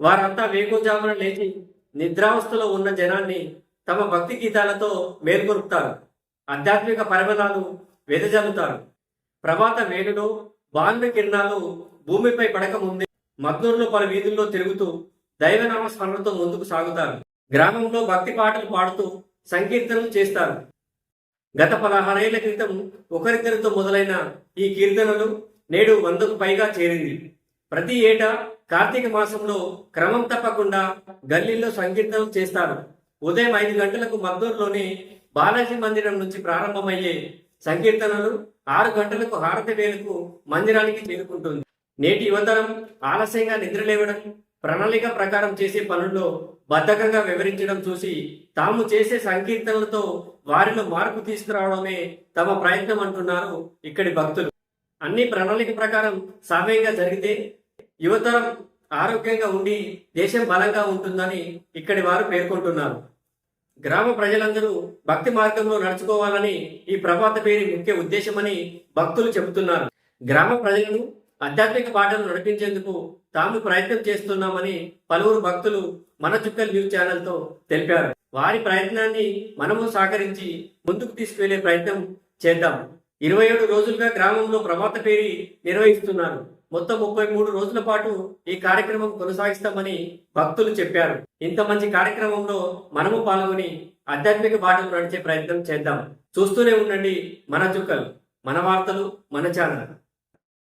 వారంతా వేకుజామున లేచి నిద్రావస్థలో ఉన్న జనాన్ని తమ భక్తి గీతాలతో మేల్కొరుపుతారు. ఆధ్యాత్మిక పరిమళాలు వెదజల్లుతారు. ప్రభాత వేలులో బాంబు కిరణాలు భూమిపై పడక ముందే మగ్నూరులో పలు వీధుల్లో తిరుగుతూ దైవనామ స్మరణతో ముందుకు సాగుతారు. గ్రామంలో భక్తి పాటలు పాడుతూ సంకీర్తనలు చేస్తారు. గత పదహారేళ్ళ క్రితం ఒకరిద్దరితో మొదలైన ఈ కీర్తనలు నేడు వందకు పైగా చేరింది. ప్రతి ఏటా కార్తీక మాసంలో క్రమం తప్పకుండా గల్లీల్లో సంకీర్తనలు చేస్తారు. ఉదయం ఐదు గంటలకు మద్దూరులోని బాలాజీ మందిరం నుంచి ప్రారంభమయ్యే సంకీర్తనలు ఆరు గంటలకు హారతి వేలకు మందిరానికి చేరుకుంటుంది. నేటి యువతరం ఆలస్యంగా నిద్రలేవడం ప్రణాళిక ప్రకారం చేసే పనుల్లో బద్ధకంగా వివరించడం చూసి తాము చేసే సంకీర్తనలతో వారిలో మార్పు తీసుకురావడమే తమ ప్రయత్నం అంటున్నారు ఇక్కడి భక్తులు. అన్ని ప్రణాళిక ప్రకారం సమయంగా జరిగితే యువతరం ఆరోగ్యంగా ఉండి దేశం బలంగా ఉంటుందని ఇక్కడి వారు పేర్కొంటున్నారు. గ్రామ ప్రజలందరూ భక్తి మార్గంలో నడుచుకోవాలని ఈ ప్రభాత పేరు ముఖ్య ఉద్దేశమని భక్తులు చెబుతున్నారు. గ్రామ ప్రజలను ఆధ్యాత్మిక పాటలు నడిపించేందుకు తాము ప్రయత్నం చేస్తున్నామని పలువురు భక్తులు మన చుక్కల్ న్యూస్ ఛానల్తో తెలిపారు. వారి ప్రయత్నాన్ని మనము సహకరించి ముందుకు తీసుకువెళ్ళే ప్రయత్నం చేద్దాం. ఇరవై ఏడు రోజులుగా గ్రామంలో ప్రభాత పేరి నిర్వహిస్తున్నారు. మొత్తం ముప్పై మూడు రోజుల పాటు ఈ కార్యక్రమం కొనసాగిస్తామని భక్తులు చెప్పారు. ఇంత మంచి కార్యక్రమంలో మనము పాల్గొని ఆధ్యాత్మిక బాటలు నడిచే ప్రయత్నం చేద్దాం. చూస్తూనే ఉండండి మన చుక్కలు మన వార్తలు మన ఛానల్.